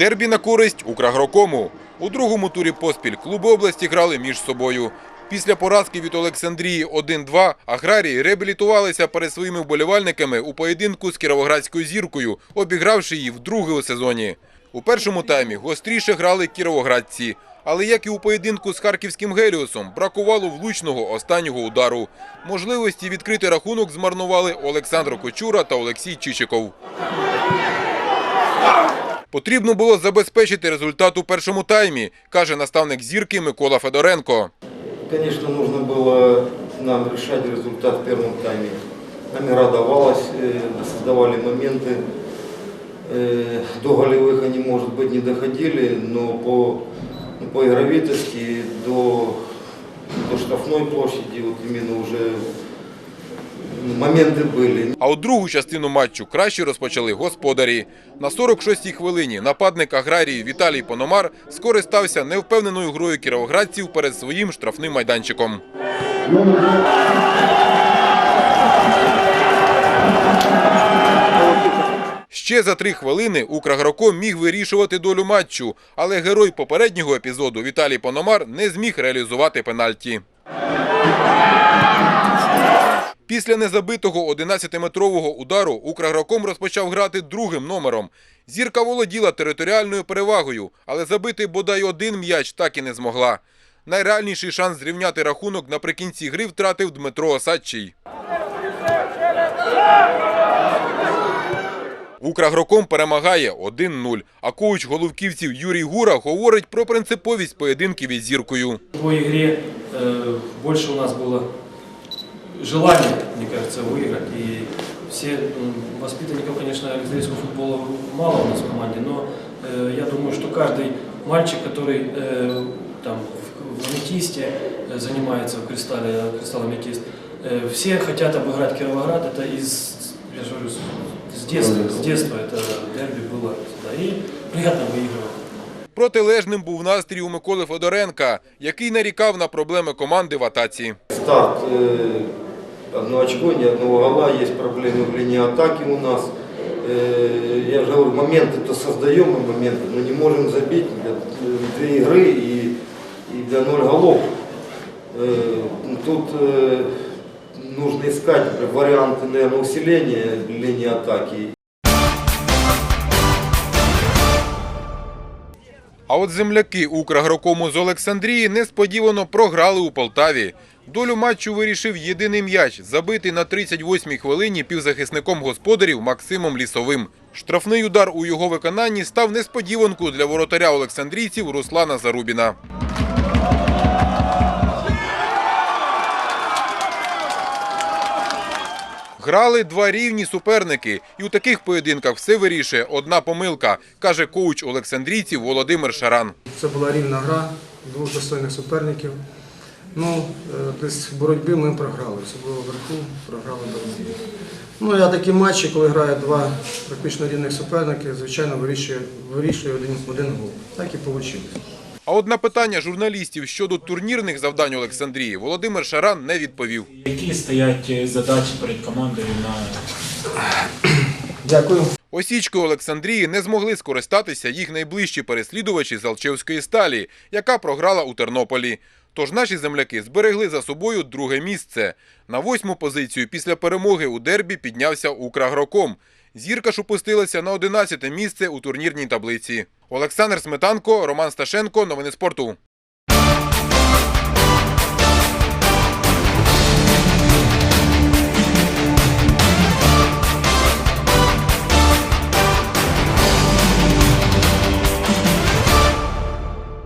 Дербі на користь Украгрокому. У другому турі поспіль клуби області грали між собою. Після поразки від Олександрії 1-2 аграрії реабілітувалися перед своїми вболівальниками у поєдинку з кіровоградською зіркою, обігравши її вдруге у сезоні. У першому таймі гостріше грали кіровоградці. Але як і у поєдинку з харківським Геліосом, бракувало влучного останнього удару. Можливості відкрити рахунок змарнували Олександр Кочура та Олексій Чичиков. Потрібно було забезпечити результат у першому таймі, каже наставник зірки Микола Федоренко. Конечно, нужно было нам решать результат в первом тайме. Номера давалось, э, создавали моменты. Э, До голевых они, может быть, не доходили, но по, ну, по игровитости до, до штрафной площади вот именно уже моменты были. А от другу частину матчу краще розпочали господарі. На 46-й хвилині нападник аграрії Віталій Пономар скористався невпевненою грою кіровоградців перед своїм штрафним майданчиком. Ще за три хвилини Украгроком міг вирішувати долю матчу, але герой попереднього епізоду Віталій Пономар не зміг реалізувати пенальті. Після незабитого 11-метрового удару Украгроком розпочав грати другим номером. Зірка володіла територіальною перевагою, але забити бодай один м'яч так і не змогла. Найреальніший шанс зрівняти рахунок наприкінці гри втратив Дмитро Осадчий. Украгроком перемагає 1-0, а коуч головківців Юрій Гура говорить про принциповість поєдинків із зіркою. В игре э, больше у нас было желания, мне кажется, выиграть. И все м, воспитанников, конечно, Александрийского футбола мало у нас в команде, но э, я думаю, что каждый мальчик, который э, там в, в аметисте э, занимается, в кристалле, кристалл аметист, э, все хотят обыграть Кировоград. Это из, я же говорю, с с детства, с детства это дерби было всегда. И приятно выигрывать. Протилежним був настрій у Миколи Федоренка, який нарікав на проблеми команди в атаці. Старт, э, одно очко, ни одного гола, есть проблемы в линии атаки у нас. Э, Я же говорю, моменты-то создаем мы моменты, но не можем забить для, э, две игры и, и для ноль голов. Э, Тут э, нужно искать варианты, наверное, усиления линии атаки. А от земляки Украгрокому з Олександрії несподівано програли у Полтаві. Долю матчу вирішив єдиний м'яч, забитий на 38-й хвилині півзахисником господарів Максимом Лісовим. Штрафний удар у його виконанні став несподіванкою для воротаря олександрійців Руслана Зарубіна. Грали два рівні суперники, і у таких поєдинках все вирішує одна помилка, каже коуч олександрійців Володимир Шаран. Це була рівна гра двох достойних суперників. Ну, е, десь в ми програли. Було вверху, програли боротьбі. Ну, я такі матчі, коли грають два практично рівних суперники, звичайно, вирішує, вирішує один, один гол. Так і вийшло. А от на питання журналістів щодо турнірних завдань Олександрії Володимир Шаран не відповів. Які стоять е, задачі перед командою на Дякую. Осічкою Олександрії не змогли скористатися їх найближчі переслідувачі з Алчевської сталі, яка програла у Тернополі. Тож наші земляки зберегли за собою друге місце. На восьму позицію після перемоги у дербі піднявся Украгроком. Зірка ж опустилася на 11 місце у турнірній таблиці. Олександр Сметанко, Роман Сташенко. Новини спорту.